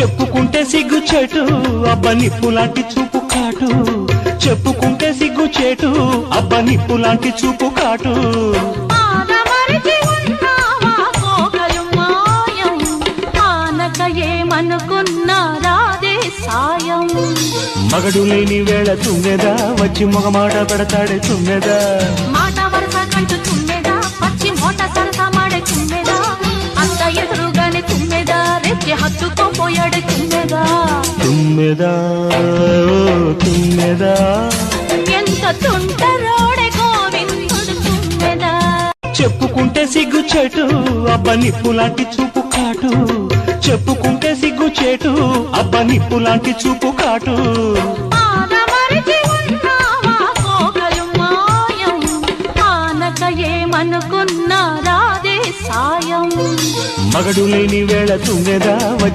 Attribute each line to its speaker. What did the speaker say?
Speaker 1: చెప్పుకుంటే సిగ్గు చెటు అబ్బ నిప్పు లాంటి చూపు కాటు. చెప్పుకుంటే సిగ్గు చెటు అబ్బ నిప్పు లాంటి చూపు కాటు. మగడు లేని వేళ తుమ్మెదా వచ్చి మొగమాట పెడతాడే తుమ్మెదా.
Speaker 2: హత్తుకోపోయాడు తుమ్మెదా
Speaker 1: తుమ్మెదా తుమ్మెదా
Speaker 2: ఎంత తుంటరోడే గోవిందుడు తుమ్మెదా
Speaker 1: చెప్పుకుంటే సిగ్గు చెటు అబ్బ నిప్పు లాంటి చూపు కాటు. చెప్పుకుంటే సిగ్గు చెటు అబ్బ నిప్పు లాంటి చూపు కాటు.
Speaker 2: ఆనమరిచి ఉన్నావా కోకలు మాయం. ఆనక ఏమనుకున్నా రాదే సాయం.
Speaker 1: మగడు లేని వేళ తుమ్మెదా వచ్చి